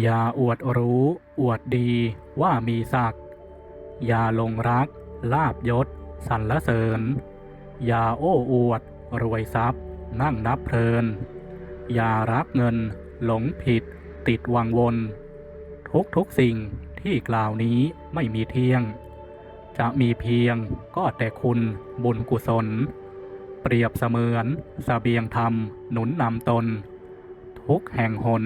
อย่าอวดรู้ อวดดีว่ามีศักดิ์อย่าหลงรัก ลาบยศสรรเสริญ อย่าโอ้อวด รวยทรัพย์ นั่งนับเพลิน อย่ารักเงิน หลงผิด ติดวังวน ทุกทุกสิ่งที่กล่าวนี้ไม่มีเที่ยง จะมีเพียงก็แต่คุณบุญกุศล เปรียบเสมือนสเสบียงธรรมหนุนนำตน ทุกแห่งหน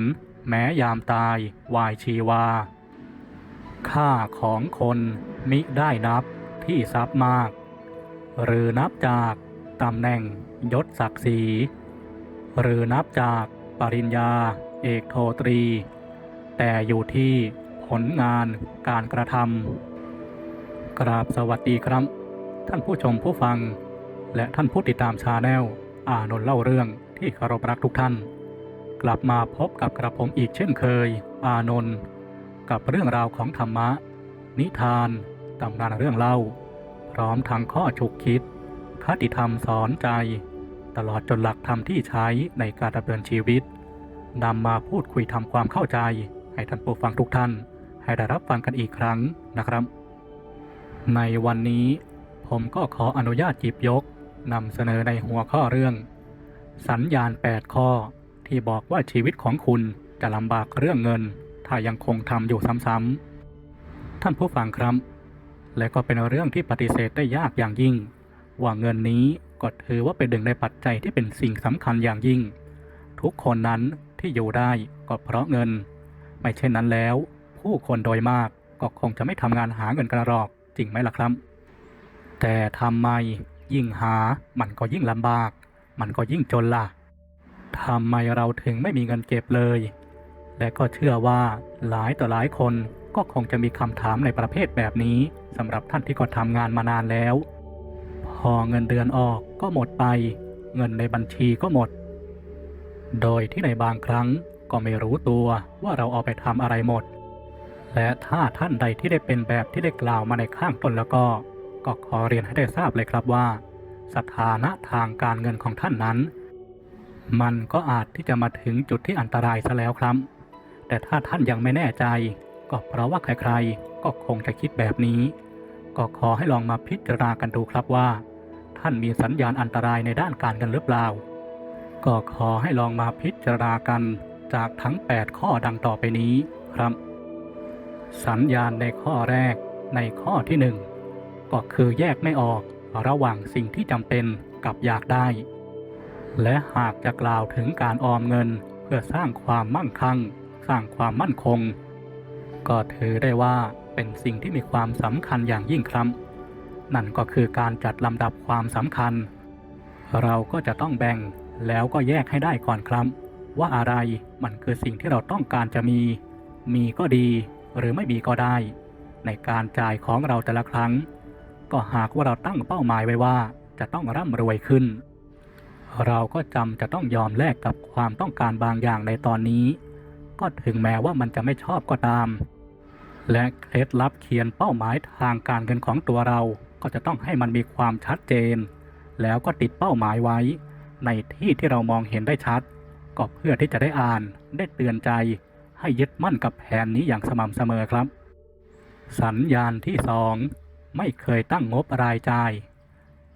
แม้ยามตายวายชีวา ค่าของคนมิได้นับที่ทรัพย์มาก หรือนับจากตำแหน่งยศศักดิ์ศรีหรือนับจากปริญญาเอกโทตรี แต่อยู่ที่ผลงานการกระทำกราบสวัสดีครับ ท่านผู้ชมผู้ฟัง และท่านผู้ติดตามชาแนลอานนท์เล่าเรื่องที่เคารพรักทุกท่าน กลับมาพบกับกระผมอีกเช่นเคย อานนท์กับเรื่องราวของธรรมะ นิทานตำนานเรื่องเล่า พร้อมทั้งข้อฉุกคิด คติธรรมสอนใจ ตลอดจนหลักธรรมที่ใช้ในการดำเนินชีวิตนำมาพูดคุยทำความเข้าใจ ให้ท่านผู้ฟังทุกท่าน ให้ได้รับฟังกันอีกครั้งนะครับ ในวันนี้ผมก็ขออนุญาตหยิบยกนำเสนอในหัวข้อเรื่อง สัญญาณ 8 ข้อ ที่บอกว่าชีวิตของคุณจะลำบากเรื่องเงิน ถ้ายังคงทำอยู่ซ้ำๆท่านผู้ฟังครับ และก็เป็นเรื่องที่ปฏิเสธได้ยากอย่างยิ่ง ว่าเงินนี้ก็ถือว่าเป็นหนึ่งในปัจจัยที่เป็นสิ่งสำคัญอย่างยิ่ง ทุกคนนั้นที่อยู่ได้ก็เพราะเงิน ไม่เช่นนั้นแล้ว ผู้คนโดยมากก็คงจะไม่ทำงานหาเงินกันหรอกจริงไหมล่ะครับ แต่ทำไมยิ่งหามันก็ยิ่งลำบาก มันก็ยิ่งจนล่ะ ทำไมเราถึงไม่มีเงินเก็บเลย และก็เชื่อว่าหลายต่อหลายคนก็คงจะมีคำถามในประเภทแบบนี้สำหรับท่านที่ก็ทำงานมานานแล้ว พอเงินเดือนออกก็หมดไป เงินในบัญชีก็หมด โดยที่ในบางครั้งก็ไม่รู้ตัวว่าเราเอาไปทำอะไรหมด และถ้าท่านใดที่ได้เป็นแบบที่ได้กล่าวมาในข้างต้นแล้วก็ ก็ขอเรียนให้ได้ทราบเลยครับว่า สถานะทางการเงินของท่านนั้น มันก็อาจที่จะมาถึงจุดที่อันตรายซะแล้วครับ แต่ถ้าท่านยังไม่แน่ใจ ก็เพราะว่าใครๆ ก็คงจะคิดแบบนี้ ก็ขอให้ลองมาพิจารณากันดูครับว่า ท่านมีสัญญาณอันตรายในด้านการเงินหรือเปล่า ก็ขอให้ลองมาพิจารณากันจากทั้ง 8 ข้อดังต่อไปนี้ครับ สัญญาณในข้อแรกในข้อที่หนึ่งก็คือแยกไม่ออกระหว่างสิ่งที่จำเป็นกับอยากได้ และหากจะกล่าวถึงการออมเงินเพื่อสร้างความมั่งคั่ง สร้างความมั่นคง ก็ถือได้ว่าเป็นสิ่งที่มีความสำคัญอย่างยิ่งครับ นั่นก็คือการจัดลำดับความสำคัญ เราก็จะต้องแบ่งแล้วก็แยกให้ได้ก่อนครับ ว่าอะไรมันคือสิ่งที่เราต้องการจะมี มีก็ดี หรือไม่มีก็ได้ ในการจ่ายของเราแต่ละครั้ง ก็หากว่าเราตั้งเป้าหมายไว้ว่าจะต้องร่ำรวยขึ้น เราก็จำจะต้องยอมแลกกับความต้องการบางอย่างในตอนนี้ ก็ถึงแม้ว่ามันจะไม่ชอบก็ตาม และเคล็ดลับเขียนเป้าหมายทางการเงินของตัวเรา ก็จะต้องให้มันมีความชัดเจน แล้วก็ติดเป้าหมายไว้ ในที่ที่เรามองเห็นได้ชัด ก็เพื่อที่จะได้อ่าน ได้เตือนใจ ให้ยึดมั่นกับแผนนี้อย่างสม่ำเสมอครับ สัญญาณที่สองไม่เคยตั้งงบรายจ่าย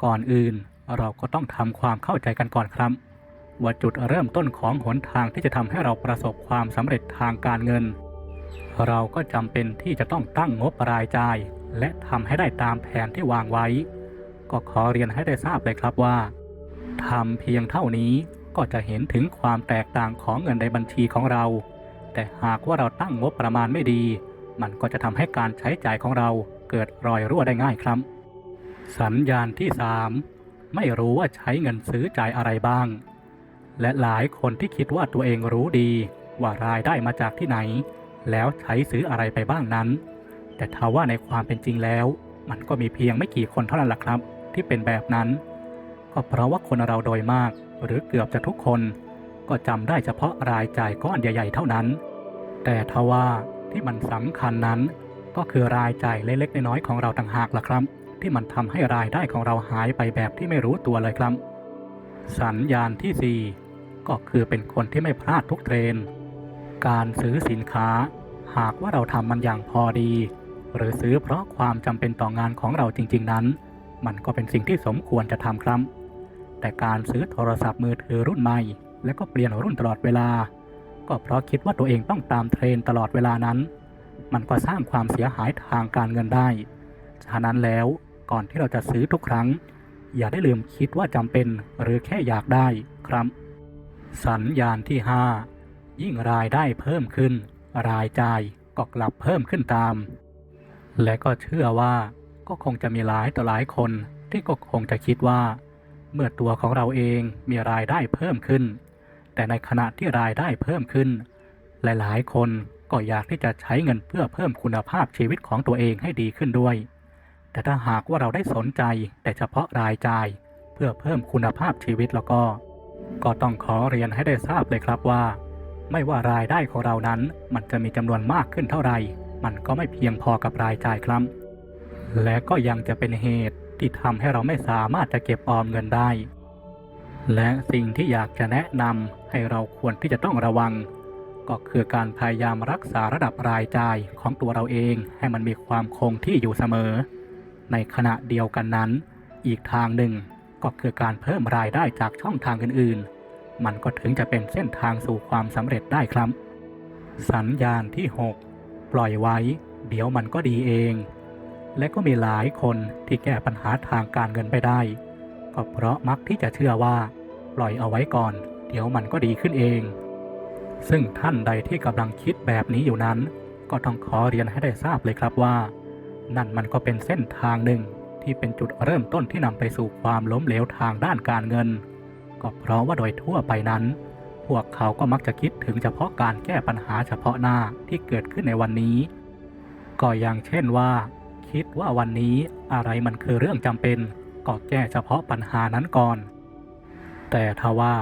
ก่อนอื่น เราก็ต้องทำความเข้าใจกันก่อนครับ ว่าจุดเริ่มต้นของหนทางที่จะทำให้เราประสบความสำเร็จทางการเงิน เราก็จำเป็นที่จะต้องตั้งงบรายจ่าย และทำให้ได้ตามแผนที่วางไว้ ก็ขอเรียนให้ได้ทราบเลยครับว่าทำเพียงเท่านี้ก็จะเห็นถึงความแตกต่างของเงินในบัญชีของเรา แต่หากว่าเราตั้งงบประมาณไม่ดี มันก็จะทำให้การใช้จ่ายของเราเกิดรอยรั่วได้ง่ายครับ สัญญาณที่ 3 ไม่รู้ว่าใช้เงินซื้อจ่ายอะไรบ้าง และหลายคนที่คิดว่าตัวเองรู้ดีว่ารายได้มาจากที่ไหน แล้วใช้ซื้ออะไรไปบ้างนั้น แต่ถ้าว่าในความเป็นจริงแล้ว มันก็มีเพียงไม่กี่คนเท่านั้นแหละครับ ที่เป็นแบบนั้น ก็เพราะว่าคนเราโดยมากหรือเกือบจะทุกคน ก็จำได้เฉพาะรายจ่ายก้อนใหญ่ ๆ เท่านั้น แต่ทว่าที่มันสำคัญนั้น ก็คือรายจ่ายเล็กๆน้อยๆของเราต่างหากล่ะครับ ที่มันทำให้รายได้ของเราหายไปแบบที่ไม่รู้ตัวเลยครับ สัญญาณที่ 4 ก็คือเป็นคนที่ไม่พลาดทุกเทรน การซื้อสินค้า หากว่าเราทำมันอย่างพอดี หรือซื้อเพราะความจำเป็นต่องานของเราจริง ๆ นั้น มันก็เป็นสิ่งที่สมควรจะทำครับ แต่การซื้อโทรศัพท์มือถือรุ่นใหม่ และก็เปลี่ยนรุ่นตลอดเวลา ก็เพราะคิดว่าตัวเองต้องตามเทรนตลอดเวลานั้น มันก็สร้างความเสียหายทางการเงินได้ฉะนั้นแล้ว ก่อนที่เราจะซื้อทุกครั้ง อย่าได้ลืมคิดว่าจำเป็นหรือแค่อยากได้ครับ สัญญาณที่ 5 ยิ่งรายได้เพิ่มขึ้น รายจ่ายก็กลับเพิ่มขึ้นตาม และก็เชื่อว่าก็คงจะมีหลายต่อหลายคนที่ก็คงจะคิดว่า เมื่อตัวของเราเองมีรายได้เพิ่มขึ้น แต่ในขณะที่รายได้เพิ่มขึ้น หลายๆ คนก็อยากที่จะใช้เงินเพื่อเพิ่มคุณภาพชีวิตของตัวเองให้ดีขึ้นด้วย แต่ถ้าหากว่าเราได้สนใจแต่เฉพาะรายจ่าย เพื่อเพิ่มคุณภาพชีวิตแล้วก็ ก็ต้องขอเรียนให้ได้ทราบเลยครับว่า ไม่ว่ารายได้ของเรานั้น มันจะมีจำนวนมากขึ้นเท่าไหร่ มันก็ไม่เพียงพอกับรายจ่ายครับ และก็ยังจะเป็นเหตุที่ทำให้เราไม่สามารถจะเก็บออมเงินได้ และสิ่งที่อยากจะแนะนำให้เราควรที่จะต้องระวัง ก็คือการพยายามรักษาระดับรายจ่ายของตัวเราเองให้มันมีความคงที่อยู่เสมอ ในขณะเดียวกันนั้น อีกทางหนึ่งก็คือการเพิ่มรายได้จากช่องทางอื่นๆ มันก็ถึงจะเป็นเส้นทางสู่ความสำเร็จได้ครับ สัญญาณที่ 6 ปล่อยไว้ เดี๋ยวมันก็ดีเอง และก็มีหลายคนที่แก้ปัญหาทางการเงินไปได้ ก็เพราะมักที่จะเชื่อว่า ปล่อยเอาไว้ก่อน เดี๋ยวมันก็ดีขึ้นเอง ซึ่งท่านใดที่กำลังคิดแบบนี้อยู่นั้น ก็ต้องขอเรียนให้ได้ทราบเลยครับว่า นั่นมันก็เป็นเส้นทางหนึ่งที่เป็นจุดเริ่มต้นที่นำไปสู่ความล้มเหลวทางด้านการเงิน ก็เพราะว่าโดยทั่วไปนั้น พวกเขาก็มักจะคิดถึงเฉพาะการแก้ปัญหาเฉพาะหน้าที่เกิดขึ้นในวันนี้ ก็อย่างเช่นว่า คิดว่าวันนี้อะไรมันคือเรื่องจำเป็น ก็แก้เฉพาะปัญหานั้นก่อน แต่ทว่า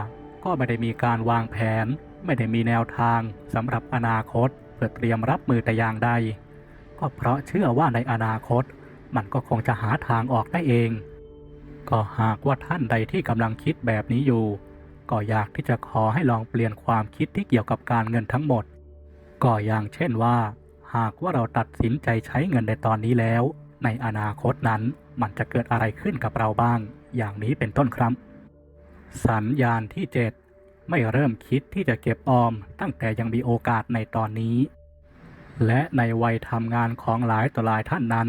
ก็ไม่ได้มีการวางแผน ไม่ได้มีแนวทางสำหรับอนาคตเพื่อเตรียมรับมือแต่อย่างใด ก็เพราะเชื่อว่าในอนาคต มันก็คงจะหาทางออกได้เอง ก็หากว่าท่านใดที่กำลังคิดแบบนี้อยู่ ก็อยากที่จะขอให้ลองเปลี่ยนความคิดที่เกี่ยวกับการเงินทั้งหมด ก็อย่างเช่นว่า หากว่าเราตัดสินใจใช้เงินในตอนนี้แล้ว ในอนาคตนั้นมันจะเกิดอะไรขึ้นกับเราบ้าง อย่างนี้เป็นต้นครับ สัญญาณที่ 7 ไม่เริ่มคิดที่จะเก็บออมตั้งแต่ยังมีโอกาสในตอนนี้ และในวัยทำงานของหลายต่อหลายท่านนั้น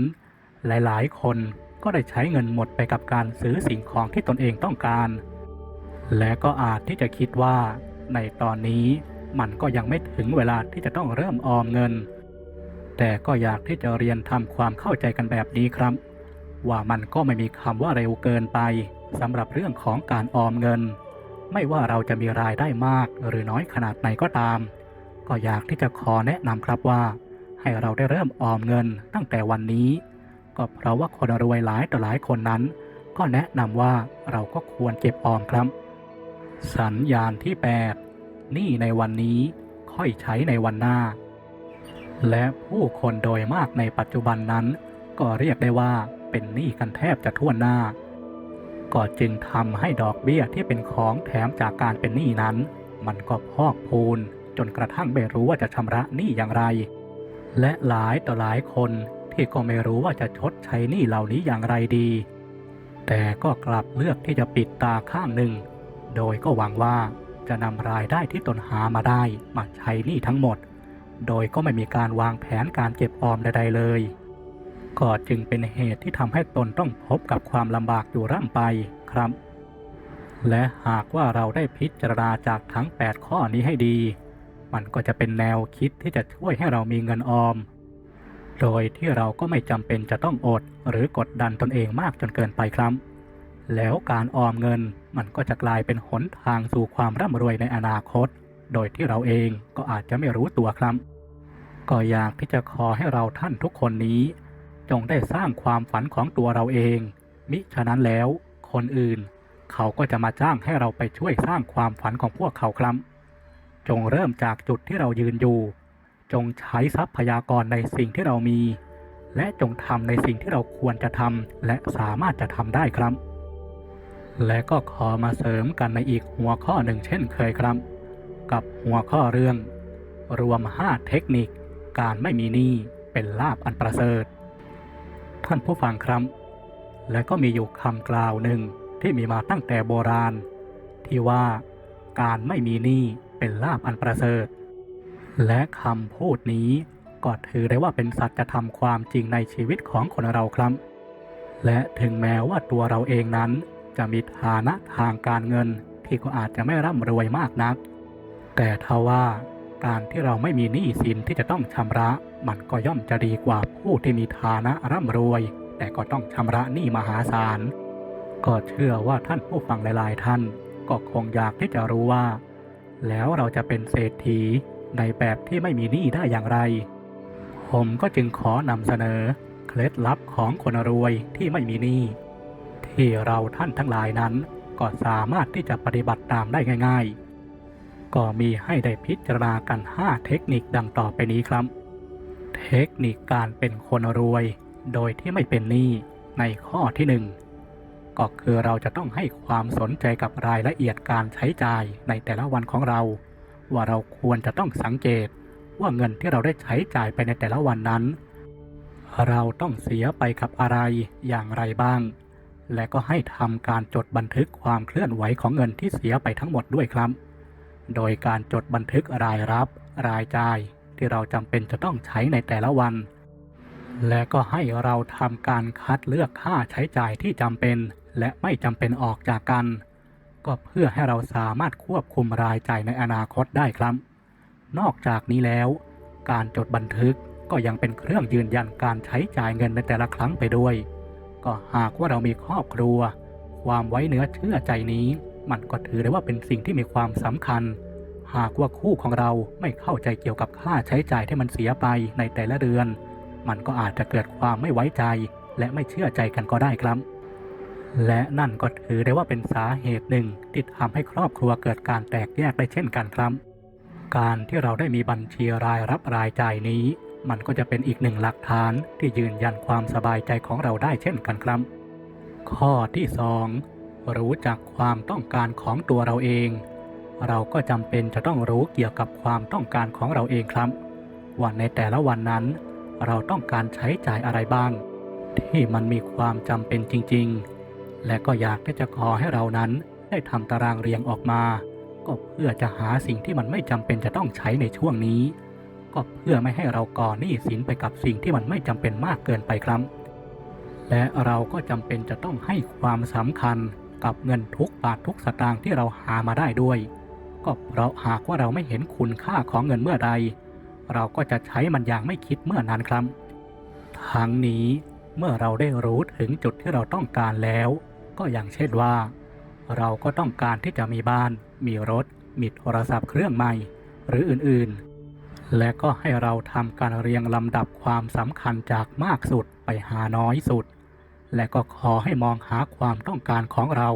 หลายๆ คนก็ได้ใช้เงินหมดไปกับการซื้อสิ่งของที่ตนเองต้องการ และก็อาจที่จะคิดว่า ในตอนนี้มันก็ยังไม่ถึงเวลาที่จะต้องเริ่มออมเงิน แต่ก็อยากที่จะเรียนทำความเข้าใจกันแบบนี้ครับ ว่ามันก็ไม่มีคำว่าเร็วเกินไปสำหรับเรื่องของการออมเงิน ไม่ว่าเราจะมีรายได้มากหรือน้อยขนาดไหนก็ตาม ก็อยากที่จะขอแนะนำครับว่า ให้เราได้เริ่มออมเงินตั้งแต่วันนี้ ก็เพราะว่าคนรวยหลายต่อหลายคนนั้น ก็แนะนำว่าเราก็ควรเก็บออมครับ สัญญาณที่8หนี้ในวันนี้ค่อยใช้ในวันหน้า และผู้คนโดยมากในปัจจุบันนั้น ก็เรียกได้ว่าเป็นหนี้กันแทบจะทั่วหน้า ก็จึงทำให้ดอกเบี้ยที่เป็นของแถมจากการเป็นหนี้นั้น มันก็พอกพูน จนกระทั่งไม่รู้ว่าจะชำระหนี้อย่างไร และหลายต่อหลายคนที่ก็ไม่รู้ว่าจะชดใช้หนี้เหล่านี้อย่างไรดี แต่ก็กลับเลือกที่จะปิดตาข้างหนึ่ง โดยก็หวังว่าจะนำรายได้ที่ตนหามาได้มาใช้หนี้ทั้งหมด โดยก็ไม่มีการวางแผนการเก็บออมใดๆเลย ก็จึงเป็นเหตุที่ทำให้ตนต้องพบกับความลำบากอยู่ร่ำไปครับ และหากว่าเราได้พิจารณาจากทั้ง 8 ข้อนี้ให้ดี มันก็จะเป็นแนวคิดที่จะช่วยให้เรามีเงินออม โดยที่เราก็ไม่จำเป็นจะต้องอดหรือกดดันตนเองมากจนเกินไปครับ แล้วการออมเงินมันก็จะกลายเป็นหนทางสู่ความร่ำรวยในอนาคต โดยที่เราเองก็อาจจะไม่รู้ตัวครับ ก็อยากที่จะขอให้เราท่านทุกคนนี้ จงได้สร้างความฝันของตัวเราเอง มิฉะนั้นแล้วคนอื่น เขาก็จะมาจ้างให้เราไปช่วยสร้างความฝันของพวกเขาครับ จงเริ่มจากจุดที่เรายืนอยู่ จงใช้ทรัพยากรในสิ่งที่เรามี และจงทำในสิ่งที่เราควรจะทำและสามารถจะทำได้ครับ และก็ขอมาเสริมกันในอีกหัวข้อหนึ่งเช่นเคยครับ กับหัวข้อเรื่อง รวม 5 เทคนิค การไม่มีหนี้เป็นลาบอันประเสริฐ ท่านผู้ฟังครับ และก็มีอยู่คำกล่าวหนึ่งที่มีมาตั้งแต่โบราณ ที่ว่าการไม่มีหนี้ เป็นลาบอันประเสริฐ และคำพูดนี้ก็ถือได้ว่าเป็นสัจธรรมความจริงในชีวิตของคนเราครับ และถึงแม้ว่าตัวเราเองนั้น จะมีฐานะทางการเงินที่ก็อาจจะไม่ร่ำรวยมากนัก แต่ทว่าการที่เราไม่มีหนี้สินที่จะต้องชำระ มันก็ย่อมจะดีกว่าผู้ที่มีฐานะร่ำรวย แต่ก็ต้องชำระหนี้มหาศาล ก็เชื่อว่าท่านผู้ฟังหลาย ๆ ท่าน ก็คงอยากที่จะรู้ว่า แล้วเราจะเป็นเศรษฐีในแบบที่ไม่มีหนี้ได้อย่างไร ผมก็จึงขอนำเสนอ เคล็ดลับของคนรวยที่ไม่มีหนี้ที่เราท่านทั้งหลายนั้นก็สามารถที่จะปฏิบัติตามได้ง่าย ๆ ก็มีให้ได้พิจารณากัน 5 เทคนิคดังต่อไปนี้ครับ เทคนิคการเป็นคนรวย โดยที่ไม่เป็นหนี้ในข้อที่หนึ่ง ก็คือเราจะต้องให้ความสนใจกับรายละเอียดการใช้จ่ายในแต่ละวันของเรา ว่าเราควรจะต้องสังเกตว่าเงินที่เราได้ใช้จ่ายไปในแต่ละวันนั้น เราต้องเสียไปกับอะไรอย่างไรบ้าง และก็ให้ทำการจดบันทึกความเคลื่อนไหวของเงินที่เสียไปทั้งหมดด้วยครับ โดยการจดบันทึกรายรับ รายจ่ายที่เราจำเป็นจะต้องใช้ในแต่ละวัน และก็ให้เราทำการคัดเลือกค่าใช้จ่ายที่จำเป็น และไม่จำเป็นออกจากกัน ก็เพื่อให้เราสามารถควบคุมรายจ่ายในอนาคตได้ครับ นอกจากนี้แล้ว การจดบันทึกก็ยังเป็นเครื่องยืนยันการใช้จ่ายเงินในแต่ละครั้งไปด้วย ก็หากว่าเรามีครอบครัว ความไว้เนื้อเชื่อใจนี้ มันก็ถือได้ว่าเป็นสิ่งที่มีความสำคัญ หากว่าคู่ของเราไม่เข้าใจเกี่ยวกับค่าใช้จ่ายที่มันเสียไปในแต่ละเดือน มันก็อาจจะเกิดความไม่ไว้ใจ และไม่เชื่อใจกันก็ได้ครับ และนั่นก็ถือได้ว่าเป็นสาเหตุหนึ่งที่ทำให้ครอบครัวเกิดการแตกแยกได้เช่นกันครับ การที่เราได้มีบัญชีรายรับรายจ่ายนี้ มันก็จะเป็นอีกหนึ่งหลักฐานที่ยืนยันความสบายใจของเราได้เช่นกันครับ ข้อที่สองรู้จักความต้องการของตัวเราเอง เราก็จำเป็นจะต้องรู้เกี่ยวกับความต้องการของเราเองครับว่าในแต่ละวันนั้น เราต้องการใช้จ่ายอะไรบ้าง ที่มันมีความจำเป็นจริง ๆ และก็อยากที่จะขอให้เรานั้นได้ทำตารางเรียงออกมา ก็เพื่อจะหาสิ่งที่มันไม่จำเป็นจะต้องใช้ในช่วงนี้ ก็เพื่อไม่ให้เราก่อหนี้สินไปกับสิ่งที่มันไม่จำเป็นมากเกินไปครับ และเราก็จำเป็นจะต้องให้ความสำคัญกับเงินทุกบาททุกสตางค์ที่เราหามาได้ด้วย ก็เพราะหากว่าเราไม่เห็นคุณค่าของเงินเมื่อใด เราก็จะใช้มันอย่างไม่คิดเมื่อนั้นครับทั้งนี้เมื่อเราได้รู้ถึงจุดที่เราต้องการแล้ว ก็อย่างเช่นว่า เราก็ต้องการที่จะมีบ้าน มีรถ มีโทรศัพท์เครื่องใหม่ หรืออื่นๆ และก็ให้เราทำการเรียงลำดับความสำคัญจากมากสุดไปหาน้อยสุด และก็ขอให้มองหาความต้องการของเรา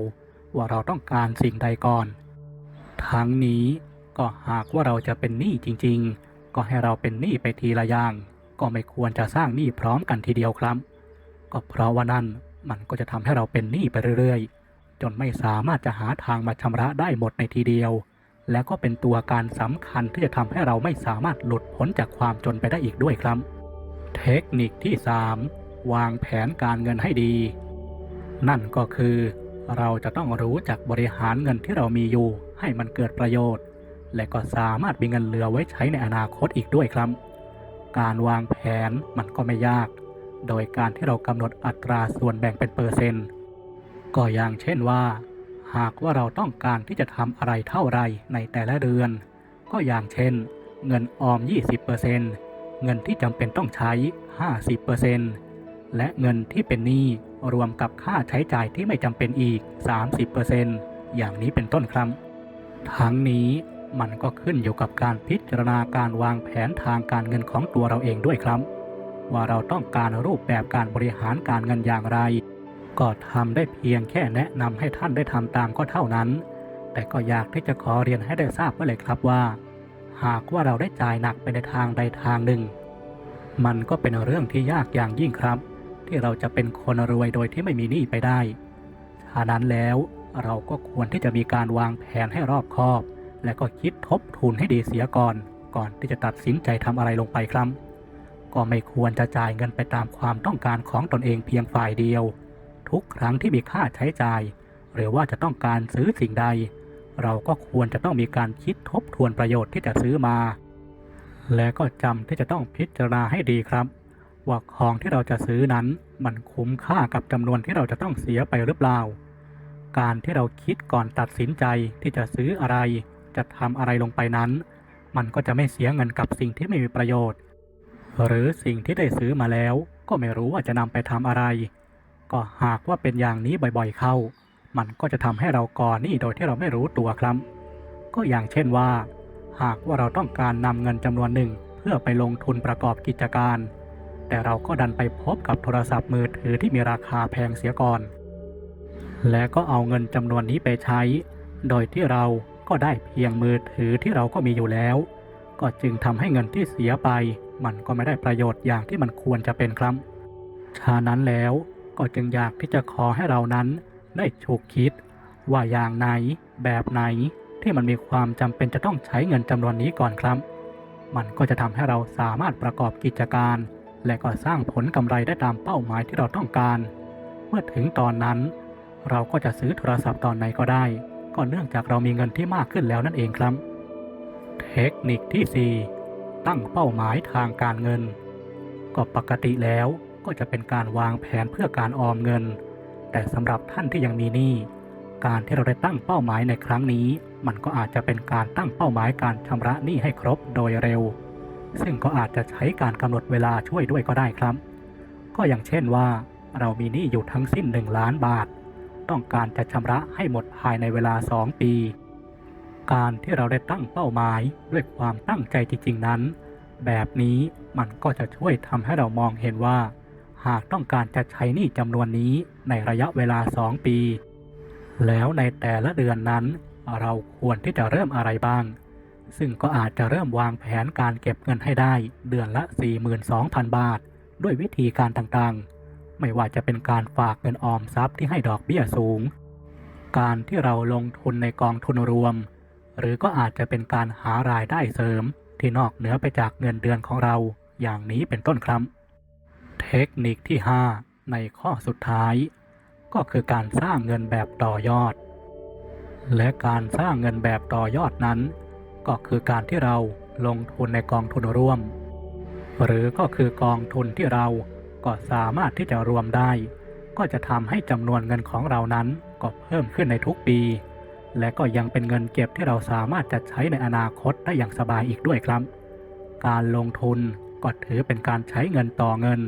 ว่าเราต้องการสิ่งใดก่อน ทั้งนี้ก็หากว่าเราจะเป็นหนี้จริงๆ ก็ให้เราเป็นหนี้ไปทีละอย่าง ก็ไม่ควรจะสร้างหนี้พร้อมกันทีเดียวครับ ก็เพราะว่านั่น มันก็จะทำให้เราเป็นหนี้ไปเรื่อยๆ จนไม่สามารถจะหาทางมาชำระได้หมดในทีเดียว และก็เป็นตัวการสำคัญที่จะทำให้เราไม่สามารถหลุดพ้นจากความจนไปได้อีกด้วยครับ เทคนิคที่ 3 วางแผนการเงินให้ดี นั่นก็คือ เราจะต้องรู้จักบริหารเงินที่เรามีอยู่ ให้มันเกิดประโยชน์ และก็สามารถมีเงินเหลือไว้ใช้ในอนาคตอีกด้วยครับ การวางแผนมันก็ไม่ยาก โดยการที่เรากำหนดอัตราส่วนแบ่งเป็นเปอร์เซ็นต์ ก็อย่างเช่นว่า หากว่าเราต้องการที่จะทำอะไรเท่าไรในแต่ละเดือน ก็อย่างเช่น เงินออม 20%เงินที่จำเป็นต้องใช้ 50%และเงินที่เป็นหนี้รวมกับค่าใช้จ่ายที่ไม่จำเป็นอีก 30%อย่างนี้เป็นต้นครับ ทั้งนี้มันก็ขึ้นอยู่กับการพิจารณาการวางแผนทางการเงินของตัวเราเองด้วยครับ ว่าเราต้องการรูปแบบการบริหารการเงินอย่างไร ก็ทำได้เพียงแค่แนะนำให้ท่านได้ทำตามก็เท่านั้น แต่ก็อยากที่จะขอเรียนให้ได้ทราบไว้เลยครับว่า หากว่าเราได้จ่ายหนักไปในทางใดทางหนึ่ง มันก็เป็นเรื่องที่ยากอย่างยิ่งครับ ที่เราจะเป็นคนรวยโดยที่ไม่มีหนี้ไปได้ฉะนั้นแล้วเราก็ควรที่จะมีการวางแผนให้รอบคอบ และก็คิดทบทวนให้ดีเสียก่อน ก่อนที่จะตัดสินใจทำอะไรลงไปครับ ก็ไม่ควรจะจ่ายเงินไปตามความต้องการของตนเองเพียงฝ่ายเดียว ทุกครั้งที่มีค่าใช้จ่าย หรือว่าจะต้องการซื้อสิ่งใด เราก็ควรจะต้องมีการคิดทบทวนประโยชน์ที่จะซื้อมา และก็จำที่จะต้องพิจารณาให้ดีครับ ว่าของที่เราจะซื้อนั้นมันคุ้มค่ากับจำนวนที่เราจะต้องเสียไปหรือเปล่า การที่เราคิดก่อนตัดสินใจที่จะซื้ออะไร จะทำอะไรลงไปนั้น มันก็จะไม่เสียเงินกับสิ่งที่ไม่มีประโยชน์ หรือสิ่งที่ได้ซื้อมาแล้ว ก็ไม่รู้ว่าจะนำไปทำอะไร ก็หากว่าเป็นอย่างนี้บ่อยๆเข้า มันก็จะทำให้เราก่อหนี้โดยที่เราไม่รู้ตัวครับ ก็อย่างเช่นว่า หากว่าเราต้องการนำเงินจำนวนหนึ่ง เพื่อไปลงทุนประกอบกิจการ แต่เราก็ดันไปพบกับโทรศัพท์มือถือที่มีราคาแพงเสียก่อน และก็เอาเงินจำนวนนี้ไปใช้ โดยที่เราก็ได้เพียงมือถือที่เราก็มีอยู่แล้ว ก็จึงทำให้เงินที่เสียไป มันก็ไม่ได้ประโยชน์อย่างที่มันควรจะเป็นครับฉะนั้นแล้วก็จึงอยากที่จะขอให้เรานั้นได้ฉุกคิด ว่าอย่างไหนแบบไหนที่มันมีความจำเป็นจะต้องใช้เงินจำนวนนี้ก่อนครับ มันก็จะทำให้เราสามารถประกอบกิจการ และก็สร้างผลกำไรได้ตามเป้าหมายที่เราต้องการ เมื่อถึงตอนนั้น เราก็จะซื้อโทรศัพท์ตอนไหนก็ได้ ก็เนื่องจากเรามีเงินที่มากขึ้นแล้วนั่นเองครับ เทคนิคที่ 4 ตั้งเป้าหมายทางการเงิน ก็ปกติแล้วก็จะเป็นการวางแผนเพื่อการออมเงิน แต่สำหรับท่านที่ยังมีหนี้การที่เราได้ตั้งเป้าหมายในครั้งนี้ มันก็อาจจะเป็นการตั้งเป้าหมายการชำระหนี้ให้ครบโดยเร็ว ซึ่งก็อาจจะใช้การกำหนดเวลาช่วยด้วยก็ได้ครับ ก็อย่างเช่นว่า เรามีหนี้อยู่ทั้งสิ้น 1 ล้านบาท ต้องการจะชำระให้หมดภายในเวลา 2 ปี การที่เราได้ตั้งเป้าหมายด้วยความตั้งใจจริงๆนั้น แบบนี้มันก็จะช่วยทำให้เรามองเห็นว่า หากต้องการจะใช้หนี้จำนวนนี้ในระยะเวลา 2 ปี แล้วในแต่ละเดือนนั้น เราควรที่จะเริ่มอะไรบ้าง ซึ่งก็อาจจะเริ่มวางแผนการเก็บเงินให้ได้เดือนละ 42,000 บาท ด้วยวิธีการต่างๆ ไม่ว่าจะเป็นการฝากเงินออมทรัพย์ที่ให้ดอกเบี้ยสูง การที่เราลงทุนในกองทุนรวม หรือก็อาจจะเป็นการหารายได้เสริม ที่นอกเหนือไปจากเงินเดือนของเราอย่างนี้เป็นต้นครับ เทคนิคที่ 5 ในข้อสุดท้าย ก็คือการสร้างเงินแบบต่อยอด และการสร้างเงินแบบต่อยอดนั้น ก็คือการที่เราลงทุนในกองทุนร่วม หรือก็คือกองทุนที่เราก็สามารถที่จะรวมได้ ก็จะทำให้จำนวนเงินของเรานั้นก็เพิ่มขึ้นในทุกปี และก็ยังเป็นเงินเก็บที่เราสามารถจะใช้ในอนาคตได้อย่างสบายอีกด้วยครับ การลงทุนก็ถือเป็นการใช้เงินต่อเงิน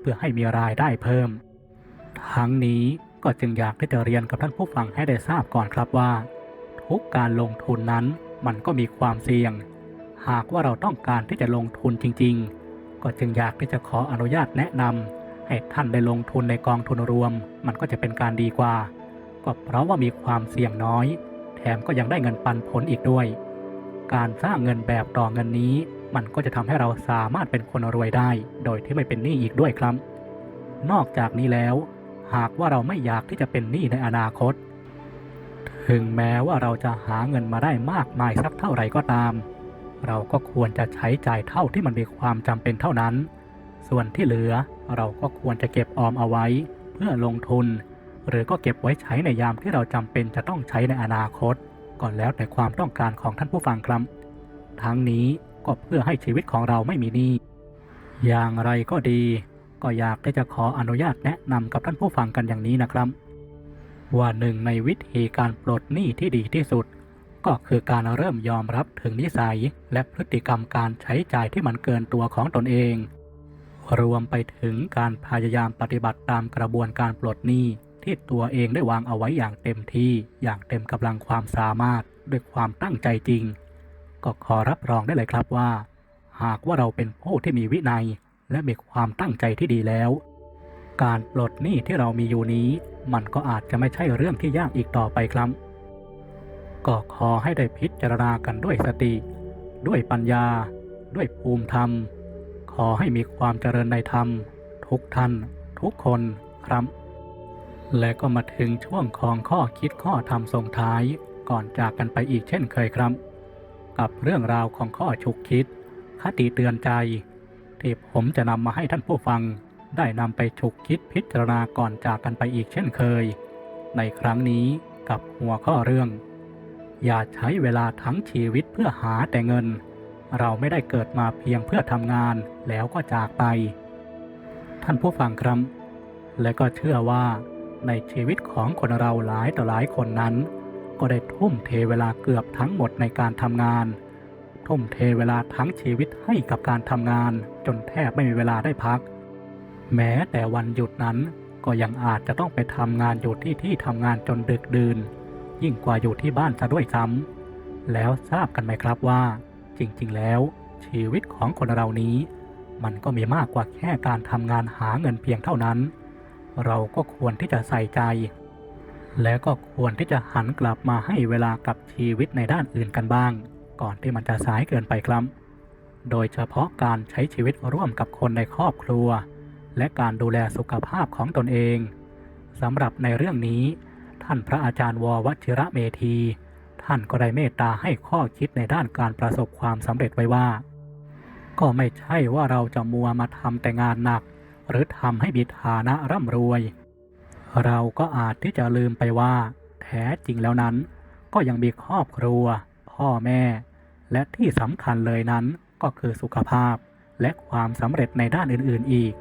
เพื่อให้มีรายได้เพิ่ม ทั้งนี้ก็จึงอยากที่จะเรียนกับท่านผู้ฟังให้ได้ทราบก่อนครับว่า ทุกการลงทุนนั้นมันก็มีความเสี่ยง หากว่าเราต้องการที่จะลงทุนจริง ๆ ก็จึงอยากที่จะขออนุญาตแนะนำให้ท่านได้ลงทุนในกองทุนรวม มันก็จะเป็นการดีกว่า ก็เพราะว่ามีความเสี่ยงน้อย แถมก็ยังได้เงินปันผลอีกด้วย การสร้างเงินแบบต่อเงินนี้ มันก็จะทำให้เราสามารถเป็นคนรวยได้ โดยที่ไม่เป็นหนี้อีกด้วยครับ นอกจากนี้แล้ว หากว่าเราไม่อยากที่จะเป็นหนี้ในอนาคต ถึงแม้ว่าเราจะหาเงินมาได้มากมายสักเท่าไหร่ก็ตาม เราก็ควรจะใช้จ่ายเท่าที่มันมีความจำเป็นเท่านั้น ส่วนที่เหลือเราก็ควรจะเก็บออมเอาไว้ เพื่อลงทุน หรือก็เก็บไว้ใช้ในยามที่เราจำเป็นจะต้องใช้ในอนาคต ก่อนแล้วแต่ความต้องการของท่านผู้ฟังครับ ทั้งนี้ก็เพื่อให้ชีวิตของเราไม่มีหนี้อย่างไรก็ดี ก็อยากที่จะขออนุญาตแนะนำกับท่านผู้ฟังกันอย่างนี้นะครับ ว่าหนึ่งในวิธีการปลดหนี้ที่ดีที่สุด ก็คือการเริ่มยอมรับถึงนิสัย และพฤติกรรมการใช้จ่ายที่มันเกินตัวของตนเอง รวมไปถึงการพยายามปฏิบัติตามกระบวนการปลดหนี้ ที่ตัวเองได้วางเอาไว้อย่างเต็มที่อย่างเต็มกำลังความสามารถด้วยความตั้งใจจริง ก็ขอรับรองได้เลยครับว่า หากว่าเราเป็นผู้ที่มีวินัย และมีความตั้งใจที่ดีแล้ว การปลดหนี้ที่เรามีอยู่นี้ มันก็อาจจะไม่ใช่เรื่องที่ยากอีกต่อไปครับ ก็ขอให้ได้พิจารณากันด้วยสติ ด้วยปัญญา ด้วยภูมิธรรม ขอให้มีความเจริญในธรรม ทุกท่าน ทุกคนครับ และก็มาถึงช่วงของข้อคิดข้อธรรมส่งท้ายก่อนจากกันไปอีกเช่นเคยครับ กับเรื่องราวของข้อฉุกคิด คติเตือนใจที่ผมจะนำมาให้ท่านผู้ฟัง ได้นำไปฉุกคิดพิจารณาก่อนจากกันไปอีกเช่นเคย ในครั้งนี้กับหัวข้อเรื่อง อย่าใช้เวลาทั้งชีวิตเพื่อหาแต่เงิน เราไม่ได้เกิดมาเพียงเพื่อทำงานแล้วก็จากไป ท่านผู้ฟังครับ และก็เชื่อว่า ในชีวิตของคนเราหลายต่อหลายคนนั้น ก็ได้ทุ่มเทเวลาเกือบทั้งหมดในการทำงาน ทุ่มเทเวลาทั้งชีวิตให้กับการทำงาน จนแทบไม่มีเวลาได้พัก แม้แต่วันหยุดนั้นก็ยังอาจจะต้องไปทำงานอยู่ที่ที่ทำงานจนดึกดื่น ยิ่งกว่าอยู่ที่บ้านซะด้วยซ้ำแล้วทราบกันไหมครับว่า จริง ๆ แล้ว ชีวิตของคนเรานี้ มันก็มีมากกว่าแค่การทำงานหาเงินเพียงเท่านั้น เราก็ควรที่จะใส่ใจ และก็ควรที่จะหันกลับมาให้เวลากับชีวิตในด้านอื่นกันบ้าง ก่อนที่มันจะสายเกินไปครับ โดยเฉพาะการใช้ชีวิตร่วมกับคนในครอบครัว และการดูแลสุขภาพของตนเองสำหรับในเรื่องนี้ ท่านพระอาจารย์ววชิระเมธี ท่านก็ได้เมตตาให้ข้อคิดในด้านการประสบความสำเร็จไว้ว่า ก็ไม่ใช่ว่าเราจะมัวมาทำแต่งานหนัก หรือทำให้มีฐานะร่ำรวย เราก็อาจที่จะลืมไปว่า แท้จริงแล้วนั้น ก็ยังมีครอบครัว พ่อแม่ และที่สำคัญเลยนั้นก็คือสุขภาพ และความสำเร็จในด้านอื่นๆอีก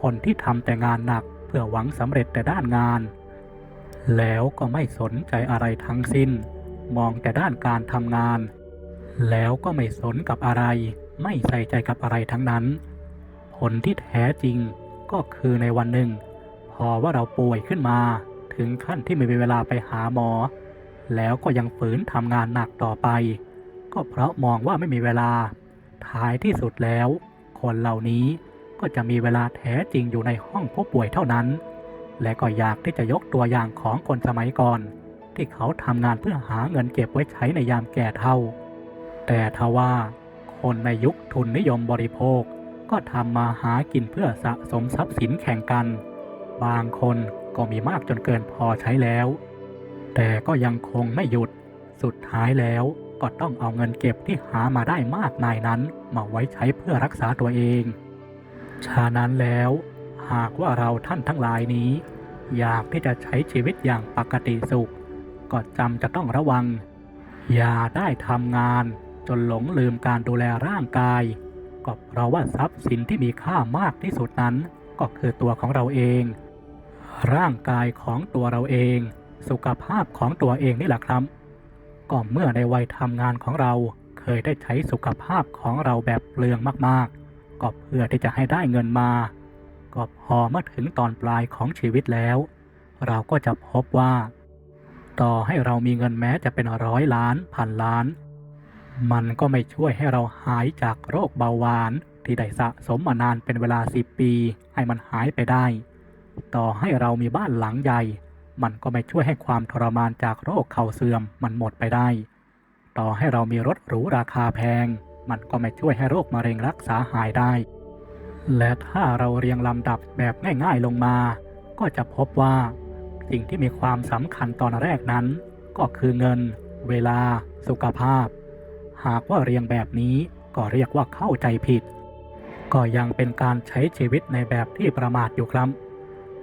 คนที่ทำแต่งานหนักเพื่อหวังสำเร็จแต่ด้านงาน แล้วก็ไม่สนใจอะไรทั้งสิ้น มองแต่ด้านการทำงาน แล้วก็ไม่สนกับอะไร ไม่ใส่ใจกับอะไรทั้งนั้น ผลที่แท้จริงก็คือในวันหนึ่ง พอว่าเราป่วยขึ้นมา ถึงขั้นที่ไม่มีเวลาไปหาหมอ แล้วก็ยังฝืนทำงานหนักต่อไป ก็เพราะมองว่าไม่มีเวลา ท้ายที่สุดแล้ว คนเหล่านี้ก็จะมีเวลาแท้จริงอยู่ในห้องผู้ป่วยเท่านั้น และก็อยากที่จะยกตัวอย่างของคนสมัยก่อน ที่เขาทำงานเพื่อหาเงินเก็บไว้ใช้ในยามแก่เฒ่า แต่ทว่าคนในยุคทุนนิยมบริโภค ก็ทำมาหากินเพื่อสะสมทรัพย์สินแข่งกัน บางคนก็มีมากจนเกินพอใช้แล้ว แต่ก็ยังคงไม่หยุด สุดท้ายแล้วก็ต้องเอาเงินเก็บที่หามาได้มากมายนั้น มาไว้ใช้เพื่อรักษาตัวเอง ฉะนั้นแล้ว หากว่าเราท่านทั้งหลายนี้ อยากที่จะใช้ชีวิตอย่างปกติสุข ก็จำจะต้องระวัง อย่าได้ทำงานจนหลงลืมการดูแลร่างกาย ก็เพราะว่าทรัพย์สินที่มีค่ามากที่สุดนั้น ก็คือตัวของเราเอง ร่างกายของตัวเราเอง สุขภาพของตัวเองนี่แหละครับ ก็เมื่อในวัยทำงานของเราเคยได้ใช้สุขภาพของเราแบบเปลืองมากๆ ก็เพื่อที่จะให้ได้เงินมา ก็พอเมื่อถึงตอนปลายของชีวิตแล้ว เราก็จะพบว่า ต่อให้เรามีเงินแม้จะเป็นร้อยล้านพันล้าน มันก็ไม่ช่วยให้เราหายจากโรคเบาหวาน ที่ได้สะสมมานานเป็นเวลาสิบปี ให้มันหายไปได้ ต่อให้เรามีบ้านหลังใหญ่ มันก็ไม่ช่วยให้ความทรมานจากโรคเข่าเสื่อมมันหมดไปได้ ต่อให้เรามีรถหรูราคาแพง มันก็ไม่ช่วยให้โรคมะเร็งรักษาหายได้ และถ้าเราเรียงลำดับแบบง่ายๆลงมา ก็จะพบว่าสิ่งที่มีความสำคัญตอนแรกนั้น ก็คือเงิน เวลา สุขภาพ หากว่าเรียงแบบนี้ก็เรียกว่าเข้าใจผิด ก็ยังเป็นการใช้ชีวิตในแบบที่ประมาทอยู่ครับ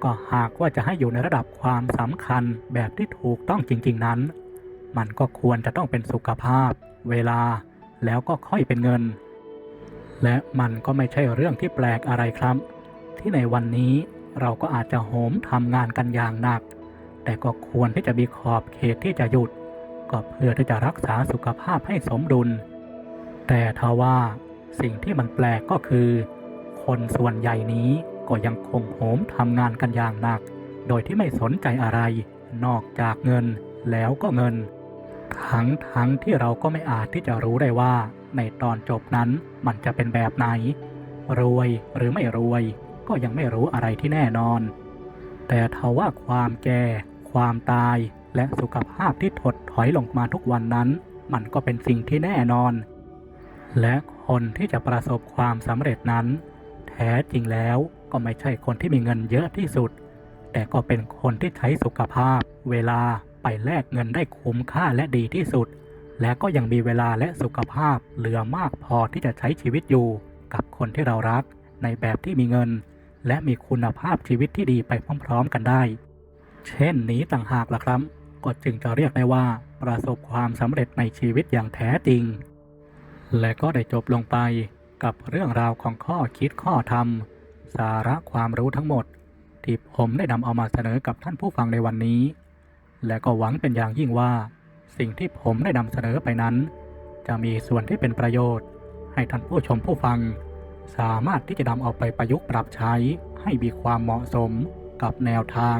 ก็หากว่าจะให้อยู่ในระดับความสำคัญแบบที่ถูกต้องจริง ๆนั้น มันก็ควรจะต้องเป็นสุขภาพ เวลา แล้วก็ค่อยเป็นเงิน และมันก็ไม่ใช่เรื่องที่แปลกอะไรครับ ที่ในวันนี้เราก็อาจจะโหมทำงานกันอย่างหนัก แต่ก็ควรที่จะมีขอบเขตที่จะหยุด ก็เพื่อที่จะรักษาสุขภาพให้สมดุล แต่ทว่าสิ่งที่มันแปลกก็คือ คนส่วนใหญ่นี้ก็ยังคงโหมทำงานกันอย่างหนัก โดยที่ไม่สนใจอะไร นอกจากเงินแล้วก็เงิน ทั้งทั้งที่เราก็ไม่อาจที่จะรู้ได้ว่า ในตอนจบนั้นมันจะเป็นแบบไหน รวยหรือไม่รวย ก็ยังไม่รู้อะไรที่แน่นอน แต่ทว่าความแก่ ความตาย และสุขภาพที่ถดถอยลงมาทุกวันนั้น มันก็เป็นสิ่งที่แน่นอน และคนที่จะประสบความสำเร็จนั้น แท้จริงแล้วก็ไม่ใช่คนที่มีเงินเยอะที่สุด แต่ก็เป็นคนที่ใช้สุขภาพ เวลาไปแลกเงินได้คุ้มค่าและดีที่สุด และก็ยังมีเวลาและสุขภาพเหลือมากพอที่จะใช้ชีวิตอยู่ กับคนที่เรารัก ในแบบที่มีเงิน และมีคุณภาพชีวิตที่ดีไปพร้อม ๆ กันได้ เช่นนี้ต่างหากล่ะครับ ก็จึงจะเรียกได้ว่าประสบความสำเร็จในชีวิตอย่างแท้จริง และก็ได้จบลงไปกับเรื่องราวของข้อคิดข้อธรรม สาระความรู้ทั้งหมด ที่ผมได้นำเอามาเสนอกับท่านผู้ฟังในวันนี้ และก็หวังเป็นอย่างยิ่งว่า สิ่งที่ผมได้นำเสนอไปนั้น จะมีส่วนที่เป็นประโยชน์ ให้ท่านผู้ชมผู้ฟัง สามารถที่จะนำเอาไปประยุกต์ปรับใช้ให้มีความเหมาะสมกับแนวทาง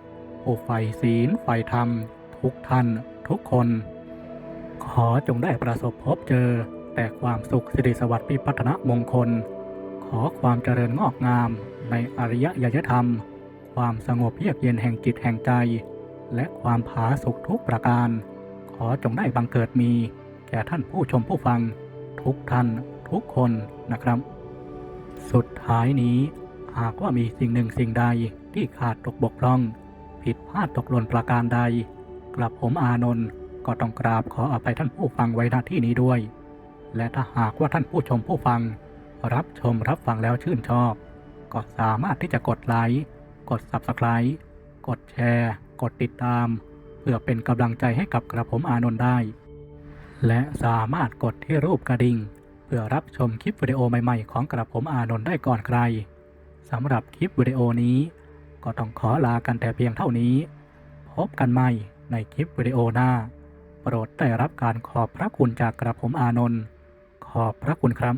ผู้ใฝ่ศีลใฝ่ธรรม ทุกท่านทุกคน ขอจงได้ประสบพบเจอ แต่ความสุขสิริสวัสดิ์พิพัฒนมงคล ขอความเจริญงอกงาม ในอริยยธรรม ความสงบเยือกเย็นแห่งจิตแห่งใจ และความผาสุกทุกประการ ขอจงได้บังเกิดมี แก่ท่านผู้ชมผู้ฟัง ทุกท่านทุกคนนะครับ สุดท้ายนี้หากว่ามีสิ่งหนึ่งสิ่งใดที่ขาดตกบกพร่อง ผิดพลาดตกหล่นประการใด กลับผมอานนท์ก็ต้องกราบขออภัยท่านผู้ฟังไว้ณที่นี้ด้วย และถ้าหากว่าท่านผู้ชมผู้ฟัง รับชมรับฟังแล้วชื่นชอบ ก็สามารถที่จะกดไลค์กด Subscribe กดแชร์ กดติดตาม เพื่อเป็นกำลังใจให้กับกระผมอานนท์ได้ และสามารถกดที่รูปกระดิ่ง เพื่อรับชมคลิปวิดีโอใหม่ๆ ของกระผมอานนท์ได้ก่อนใครสำหรับคลิปวิดีโอนี้ ก็ต้องขอลากันแต่เพียงเท่านี้ พบกันใหม่ในคลิปวิดีโอหน้า โปรดได้รับการขอบพระคุณจากกระผมอานนท์ขอบพระคุณครับ